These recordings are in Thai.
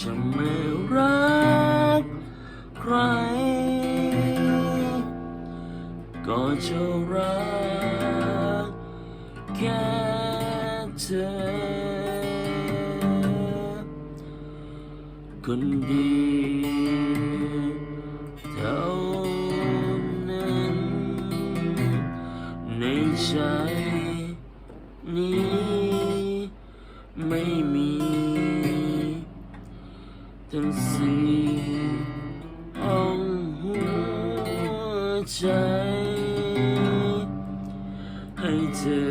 จะไม่รักใคร ก็จะรักแค่เธอ คนเดียวเท่านั้นในใจ ทั้งสี่ห้องหัวใจ ให้เธอ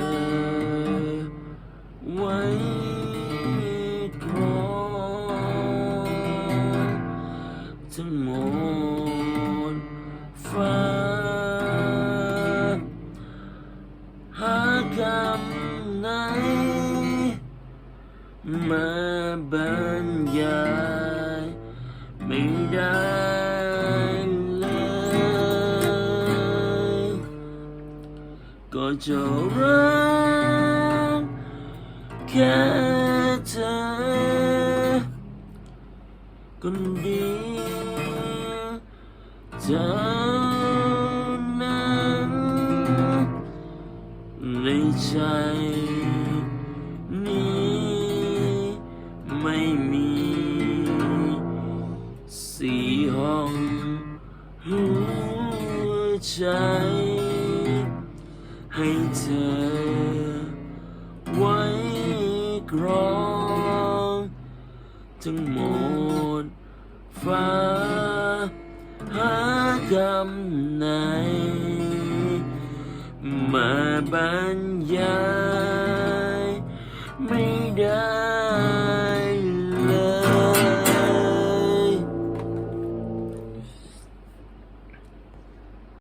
ไว้ครองทั้งหมดฟ้าหากำไหนมาบรรยาย จะรักแค่เธอคนเดียวเท่านั้นในใจนี้ไม่มีสีห้องหัวใจ ให้เธอ ไว้กรองทั้งหมดฟ้า หากำไหน มาบรรยาย ไม่ได้